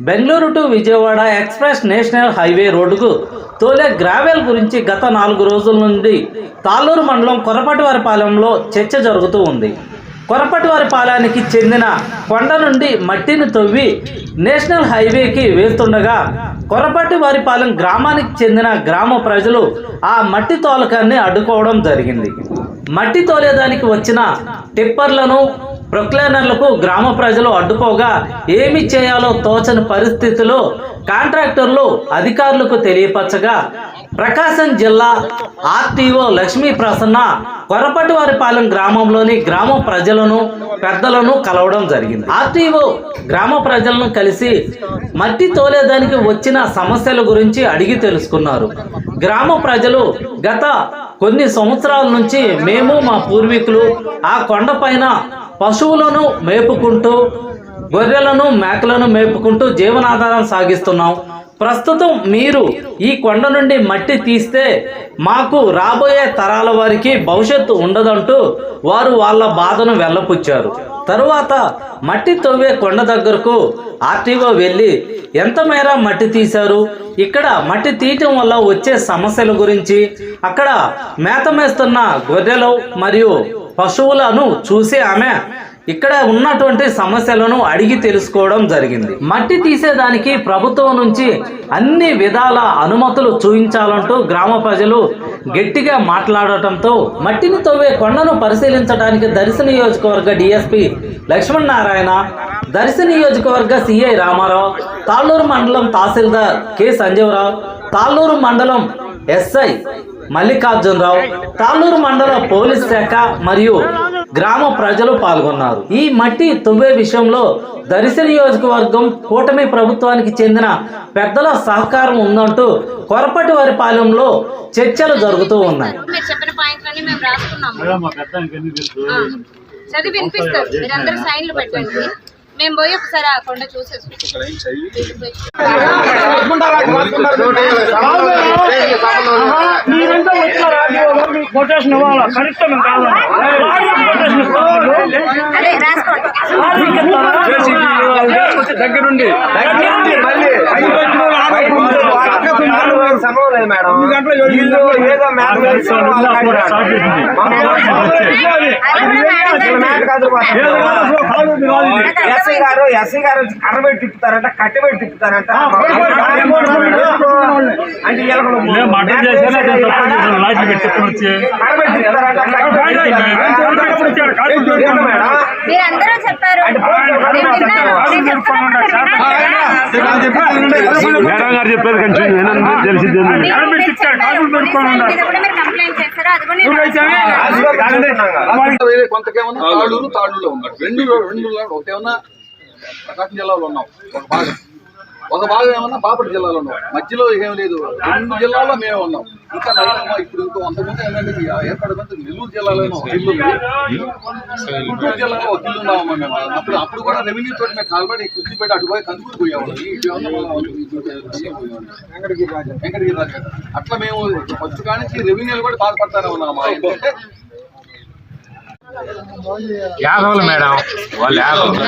Bengaluru to Vijayawada express national highway రోడ్డుకు తోలే gravel గురించి గత నాలుగు రోజుల నుండి తాళ్ళూరు మండలం కొరపటివారిపాలెంలో చర్చ జరుగుతూ ఉంది. కొరపటివారిపాలెంకి చెందిన కొండ నుండి మట్టిని తవ్వి నేషనల్ హైవేకి వెళ్తుండగా కొరపటివారిపాలెం గ్రామానికి చెందిన గ్రామ ప్రజలు ఆ మట్టి తోలకాన్ని అడ్డుకోవడం జరిగింది. మట్టి తోలేదానికి వచ్చిన టిప్పర్లను ప్రొక్లైనర్లకు గ్రామ ప్రజలు అడ్డుకోగా ఏమి చేయాలో తోచని పరిస్థితిలో కాంట్రాక్టర్లు అధికారులకు తెలియపరచగా ప్రకాశం జిల్లా ఆర్టీఓ లక్ష్మీ ప్రసన్న కొరపటివారిపాలెం గ్రామంలోని గ్రామ ప్రజలను పెద్దలను కలవడం జరిగింది. ఆర్టీఓ గ్రామ ప్రజలను కలిసి మట్టి తోలేదానికి వచ్చిన సమస్యల గురించి అడిగి తెలుసుకున్నారు. గ్రామ ప్రజలు గత కొన్ని సంవత్సరాల నుంచి మేము మా పూర్వీకులు ఆ కొండపైన పశువులను మేపుకుంటూ గొర్రెలను మేకలను మేపుకుంటూ జీవనాధారం సాగిస్తున్నాం. ప్రస్తుతం మీరు ఈ కొండ నుండి మట్టి తీస్తే మాకు రాబోయే తరాల వారికి భవిష్యత్తు ఉండదంటూ వారు వాళ్ళ బాధను వెళ్ళపుచ్చారు తరువాత మట్టి తవ్వే కొండ దగ్గరకు ఆర్టీఓ వెళ్ళి ఎంత మేర మట్టి తీశారు? ఇక్కడ మట్టి తీయటం వల్ల వచ్చే సమస్యల గురించి అక్కడ మేత మేస్తున్న గొర్రెలు మరియు పశువులను చూసి ఆమె ఇక్కడ ఉన్నటువంటి సమస్యలను అడిగి తెలుసుకోవడం జరిగింది. మట్టి తీసేదానికి ప్రభుత్వం నుంచి అన్ని విధాల అనుమతులు చూపించాలంటూ గ్రామ ప్రజలు గట్టిగా మాట్లాడటంతో మట్టిని తవ్వే కొండను పరిశీలించడానికి దర్శి నియోజకవర్గ డిఎస్పి లక్ష్మణ్ నారాయణ దర్శి నియోజకవర్గ సిఐ రామారావు తాళ్ళూరు మండలం తహసీల్దార్ కె సంజీవరావు తాళ్ళూరు మండలం ఎస్ఐ మల్లికార్జునరావు తాళ్ళూరు మండల పోలీస్ శాఖ మరియు గ్రామ ప్రజలు పాల్గొన్నారు. ఈ మట్టి తువ్వే విషయంలో దర్శి నియోజకవర్గం కూటమి ప్రభుత్వానికి చెందిన పెద్దల సహకారం ఉందంటూ కొరపటి వారి పాలెంలో చర్చలు జరుగుతూ ఉన్నాయి. చదివి వినిపిస్తారు. మీరు అందరు సైన్లు పెట్టండి. మేము పోయి ఒకసారి ఆ కొండ కొటేషన్ ఇవ్వాలా కరెక్ట్ కొటేషన్ అదే రాసుకోండి దగ్గరుండి వీళ్ళు ఏదో మ్యాథ్ ఎస్ఐ గారు ఎస్ఐ గారు కర్ర పెట్టి తిప్పుతారంట కట్టె పెట్టి తిప్పుతారంట అంటే కర్ర తిప్పుతారంట మేడం చెప్పారు. మేడం గారు తెలిసింది చెప్పారు. వేరే కొంతకేమన్నా తాళ్ళూరు తాళ్ళూరులో ఉన్నాడు రెండు రెండు ఒకటేమన్నా ప్రకాశం జిల్లాలో ఉన్నాం. ఒక భాగం. ఒక భాగం ఏమన్నా బాపట్ల జిల్లాలో ఉన్నాం. మధ్యలో ఏం లేదు. రెండు జిల్లాలో మేము ఉన్నాం. ఇంకా నైనా ఇప్పుడు ఇంకో అంతకుముందు ఏంటంటే ఏర్పడమంటే నెల్లూరు జిల్లాలో ఒక ఇల్లు గుంటూరు జిల్లాలో ఒక ఇల్లు ఉన్నాము మేము. అప్పుడు అప్పుడు కూడా రెవెన్యూ తోటి మేము కాల్బడి కుర్తి పెట్టి అటు పోయి కందుకూరు పోయేవాళ్ళం. వెంకటగిరి రాజు. అట్లా మేము ఫస్ట్ కానీ రెవెన్యూలు కూడా బాధపడతానే ఉన్నాం ఏంటంటే యాదవులు మేడం. వాళ్ళు యాదవులు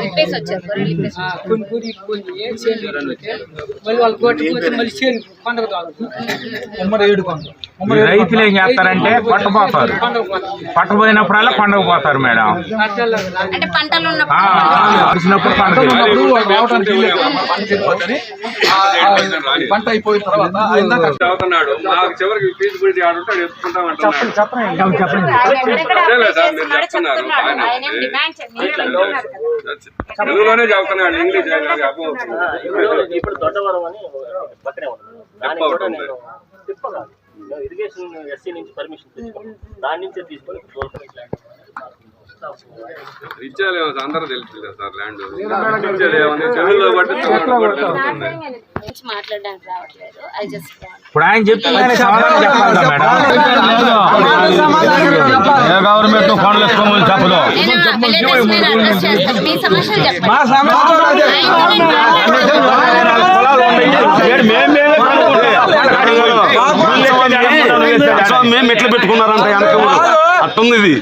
విప్పేసి వచ్చారు గొర్రెలు విప్పేసి వచ్చారు. కొన్ని కూరి కొన్ని ఏం చేయలేదు మళ్ళీ వాళ్ళు కొట్టుకుపోతే మళ్ళీ చేను పండగ ఈ రైతులు ఏం చేస్తారంటే పట్టపోతారు పట్టపోయినప్పుడల్లా పండగ పోతారు మేడం. పంట అయిపోయిన తర్వాత చదువుతున్నాడు తెలుగులోనే చదువుతున్నాడు ఇంగ్లీష్ ఇప్పుడు దొడ్డవరం అని పక్కనే ఇరిగేషన్ ఎస్సీ నుంచి పర్మిషన్ తెచ్చుకున్నాం దాని నుంచే తీసుకొని గోల్కొండ ల్యాండ్ ఇచ్చేయాలి అందరూ తెలుసు సార్ ల్యాండ్ ఇచ్చేది ఏముంది తెలుగులో బట్టి తెలుస్తుంది నుంచి మాట్లాడడానికి రావట్లేదు ఐ జస్ట్ ఇప్పుడు ఆయన చెప్పిందని సమాధానం చెప్పాలి మేడం ఏ గవర్నమెంట్ వేసుకోమని చెప్పదు మీ సమస్యలు చెప్పండి. మేము పెట్టుకున్నారంట వెనక అట్టుంది ఇది